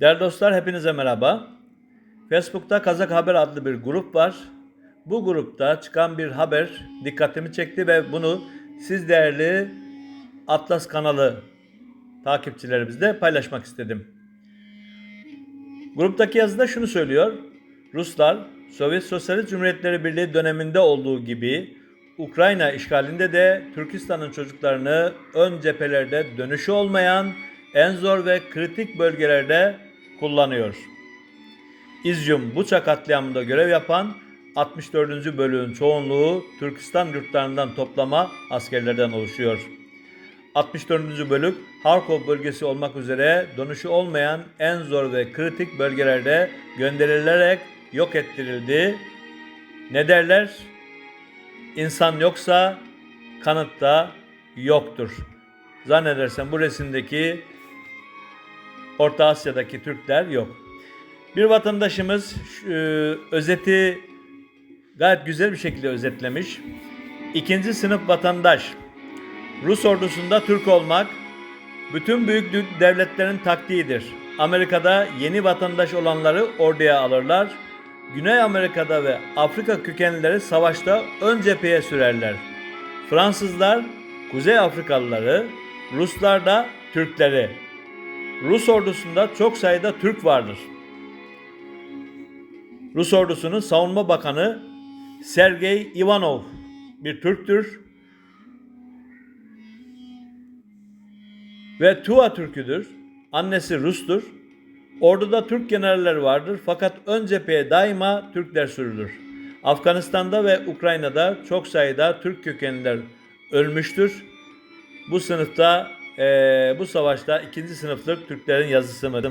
Değerli dostlar hepinize merhaba. Facebook'ta Kazak Haber adlı bir grup var. Bu grupta çıkan bir haber dikkatimi çekti ve bunu siz değerli Atlas kanalı takipçilerimizle paylaşmak istedim. Gruptaki yazıda şunu söylüyor. Ruslar Sovyet Sosyalist Cumhuriyetleri Birliği döneminde olduğu gibi Ukrayna işgalinde de Türkistan'ın çocuklarını ön cephelerde dönüşü olmayan en zor ve kritik bölgelerde kullanıyor. İzyum Buça katliamında görev yapan 64. bölüğün çoğunluğu Türkistan yurtlarından toplama askerlerden oluşuyor. 64. bölük Harkov bölgesi olmak üzere dönüşü olmayan en zor ve kritik bölgelerde gönderilerek yok ettirildi. Ne derler? İnsan yoksa kanıt da yoktur. Zannedersem bu resimdeki Orta Asya'daki Türkler yok. Bir vatandaşımız e, özeti gayet güzel bir şekilde özetlemiş. İkinci sınıf vatandaş Rus ordusunda Türk olmak bütün büyük devletlerin taktiğidir. Amerika'da yeni vatandaş olanları orduya alırlar. Güney Amerika'da ve Afrika kökenlileri savaşta ön cepheye sürerler. Fransızlar Kuzey Afrikalıları, Ruslar da Türkleri. Rus ordusunda çok sayıda Türk vardır. Rus ordusunun savunma bakanı Sergey Ivanov bir Türktür. Ve Tuva Türküdür. Annesi Rus'tur. Orduda Türk generaller vardır fakat ön cepheye daima Türkler sürülür. Afganistan'da ve Ukrayna'da çok sayıda Türk kökenliler ölmüştür. Bu sınıfta, eee, bu savaşta ikinci sınıflık Türklerin yazısı mı?